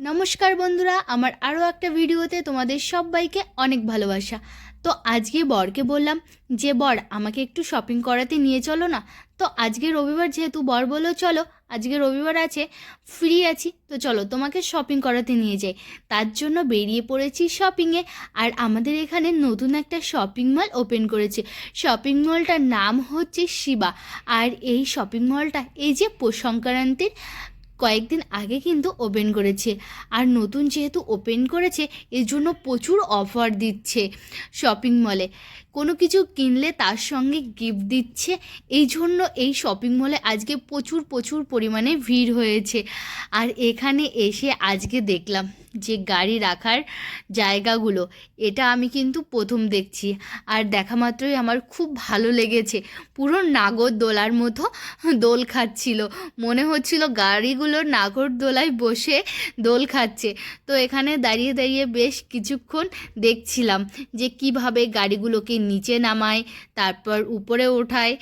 নমস্কার বন্ধুরা, আমার আরও একটা ভিডিওতে তোমাদের সবাইকে অনেক ভালোবাসা। তো আজকে বরকে বললাম যে, বর, আমাকে একটু শপিং করাতে নিয়ে চলো না? তো আজকে রবিবার যেহেতু বর বলল, চলো, আজকে রবিবার আছে ফ্রি আছি, তো চলো তোমাকে শপিং করাতে নিয়ে যাই। তার জন্য বেরিয়ে পড়েছি শপিংয়ে আর আমাদের এখানে নতুন একটা শপিং মল ওপেন করেছে। শপিং মলটার নাম হচ্ছে শিবা, আর এই শপিং মলটা এই যে পৌষ সংক্রান্তির কয়েকদিন আগে কিন্তু ওপেন করেছে। আর নতুন যেহেতু ওপেন করেছে, এর জন্য প্রচুর অফার দিচ্ছে শপিং মলে। কোনো কিছু কিনলে তার সঙ্গে গিফট দিচ্ছে, এই জন্য এই শপিং মলে আজকে প্রচুর প্রচুর পরিমাণে ভিড় হয়েছে। আর এখানে এসে আজকে দেখলাম যে গাড়ি রাখার জায়গাগুলো, এটা আমি কিন্তু প্রথম দেখছি। আর দেখা মাত্রই আমার খুব ভালো লেগেছে। পুরো নাগরদোলার মতো দোল খাচ্ছিল। মনে হচ্ছিল গাড়িগুলো নাগরদোলায় বসে দোল খাচ্ছে। তো এখানে দাঁড়িয়ে দাঁড়িয়ে বেশ কিছুক্ষণ দেখছিলাম যে কীভাবে গাড়িগুলোকে নিচে নামায়, তারপর উপরে ওঠায়।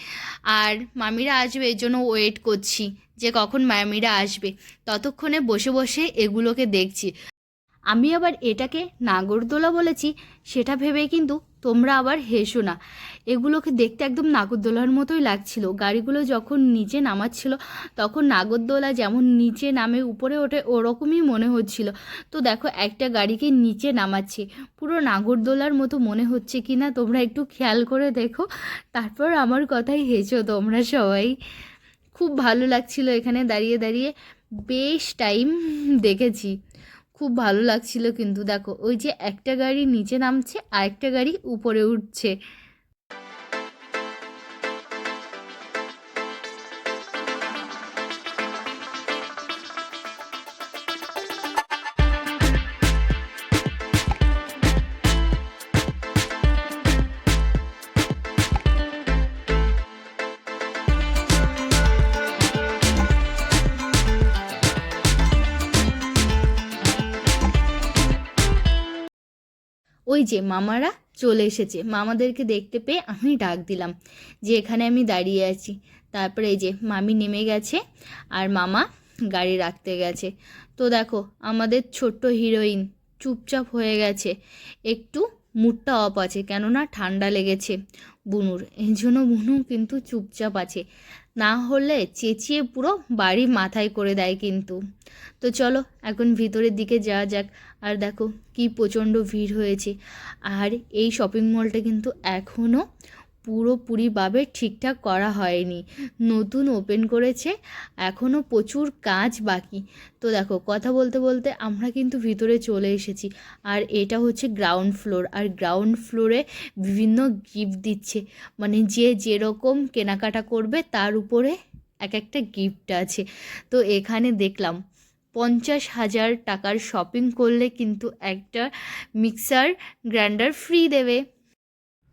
আর মামিরা আসবে, এর জন্য ওয়েট করছি যে কখন মামিরা আসবে। ততক্ষণে বসে বসে এগুলোকে দেখছি। আমি আবার এটাকে নাগরদোলা বলেছি, সেটা ভেবে কিন্তু তোমরা আবার হেসো না। এগুলোকে দেখতে একদম নাগরদোলার মতোই লাগছিল। গাড়িগুলো যখন নিচে নামাচ্ছিল, তখন নাগরদোলা যেমন নিচে নামে উপরে ওঠে, ওরকমই মনে হচ্ছিল। তো দেখো, একটা গাড়িকে নিচে নামাচ্ছে। পুরো নাগরদোলার মতো মনে হচ্ছে কি না তোমরা একটু খেয়াল করে দেখো। তারপর আমার কথাই হেসো তোমরা সবাই। খুব ভালো লাগছিল এখানে দাঁড়িয়ে দাঁড়িয়ে। বেশ টাইম দেখেছি। খুব ভালো লাগছিল কিন্তু দেখো, ওই যে একটা গাড়ি নিচে নামছে, আরেকটা গাড়ি উপরে উঠছে। ওই যে মামারা চলে এসেছে। মামাদেরকে দেখতে পেয়ে আমি ডাক দিলাম যে, এখানে আমি দাঁড়িয়ে আছি। তারপরে এই যে মামি নেমে গেছে আর মামা গাড়ি রাখতে গেছে। তো দেখো, আমাদের ছোট্ট হিরোইন চুপচাপ হয়ে গেছে। একটু মুডটা অফ আছে কেননা ঠান্ডা লেগেছে বুনুর। এই জন্য বুনু কিন্তু চুপচাপ আছে। না হলে চেঁচিয়ে পুরো বাড়ি মাথায় করে দেয় কিন্তু। তো চলো, এখন ভিতরের দিকে যাওয়া যাক। আর দেখো, কি প্রচণ্ড ভিড় হয়েছে। আর এই শপিং মলটা কিন্তু এখনও পুরোপুরিভাবে ঠিকঠাক করা হয়নি। নতুন ওপেন করেছে এখনও প্রচুর কাজ বাকি। তো দেখো, কথা বলতে বলতে আমরা কিন্তু ভিতরে চলে এসেছি। আর এটা হচ্ছে গ্রাউন্ড ফ্লোর আর গ্রাউন্ড ফ্লোরে বিভিন্ন গিফট দিচ্ছে। মানে যে যেরকম কেনাকাটা করবে, তার উপরে এক একটা গিফট আছে। তো এখানে দেখলাম, পঞ্চাশ হাজার টাকার শপিং করলে কিন্তু একটা মিক্সার গ্রাইন্ডার ফ্রি দেবে।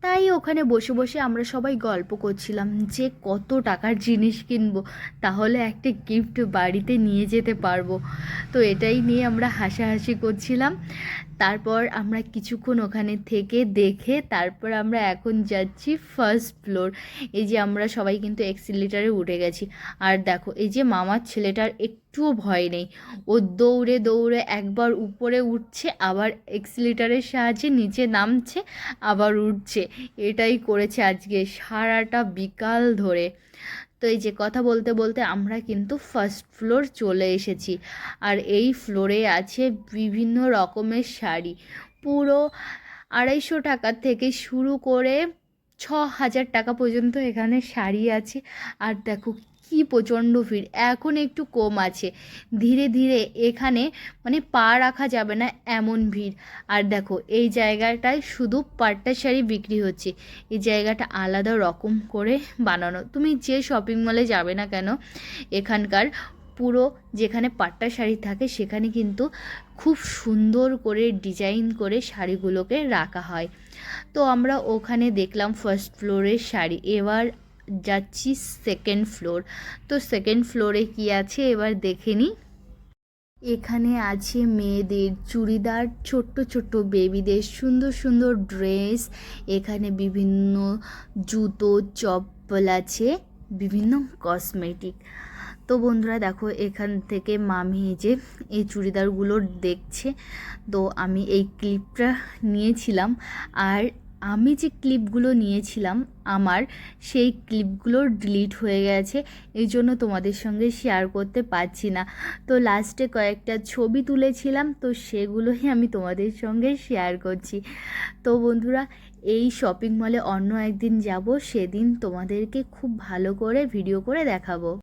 তাই ওখানে বসে বসে আমরা সবাই গল্প করছিলাম যে কত টাকার জিনিস কিনবো, তাহলে একটা গিফট বাড়িতে নিয়ে যেতে পারব। তো এটাই নিয়ে আমরা হাসাহাসি করছিলাম। তারপর আমরা কিছুক্ষণ ওখানে থেকে দেখে তারপর আমরা এখন যাচ্ছি ফার্স্ট ফ্লোর এই যে আমরা সবাই কিন্তু এক্সিলিটারে উঠে গেছি। আর দেখো, এই যে মামার ছেলেটার একটুও ভয় নেই। ও দৌড়ে দৌড়ে একবার উপরে উঠছে, আবার এক্সিলিটারের সাহায্যে নিচে নামছে, আবার উঠছে। এটাই করেছে আজকে সারাটা বিকাল ধরে। তো এই যে কথা বলতে বলতে আমরা কিন্তু ফার্স্ট ফ্লোর চলে এসেছি। আর এই ফ্লোরে আছে বিভিন্ন রকমের শাড়ি। পুরো আড়াইশো টাকা থেকে শুরু করে ছ হাজার টাকা পর্যন্ত এখানে শাড়ি আছে। আর দেখো কি প্রচণ্ড ভিড়। এখন একটু কম আছে। ধীরে ধীরে এখানে মানে পা রাখা যাবে না এমন ভিড়। আর দেখো, এই জায়গাটায় শুধু পাট্টা শাড়ি বিক্রি হচ্ছে। এই জায়গাটা আলাদা রকম করে বানানো। তুমি যে শপিং মলে যাবে না কেন, এখানকার পুরো যেখানে পাট্টা শাড়ি থাকে, সেখানে কিন্তু খুব সুন্দর করে ডিজাইন করে শাড়িগুলোকে রাখা হয়। তো আমরা ওখানে দেখলাম ফার্স্ট ফ্লোরের শাড়ি। এবার যাচ্ছি সেকেন্ড ফ্লোর তো সেকেন্ড ফ্লোরে কি আছে? এবার দেখে নিই। এখানে আছে মেয়েদের চুড়িদার, ছোট্ট ছোট্ট বেবিদের সুন্দর সুন্দর ড্রেস এখানে বিভিন্ন জুতো, চপ্পল আছে, বিভিন্ন কসমেটিক তো বন্ধুরা দেখো, এখান থেকে মামি যে এই চুড়িদারগুলো দেখছে। তো আমি এই ক্লিপটা নিয়েছিলাম। আর আমি যে ক্লিপগুলো নিয়েছিলাম, আমার সেই ক্লিপগুলো ডিলিট হয়ে গেছে, এই জন্য তোমাদের সঙ্গে শেয়ার করতে পারছি না। তো লাস্টে কয়েকটা ছবি তুলেছিলাম, তো সেগুলোই আমি তোমাদের সঙ্গে শেয়ার করছি। তো বন্ধুরা, এই শপিং মলে অন্য একদিন যাব, সেদিন তোমাদেরকে খুব ভালো করে ভিডিও করে দেখাবো।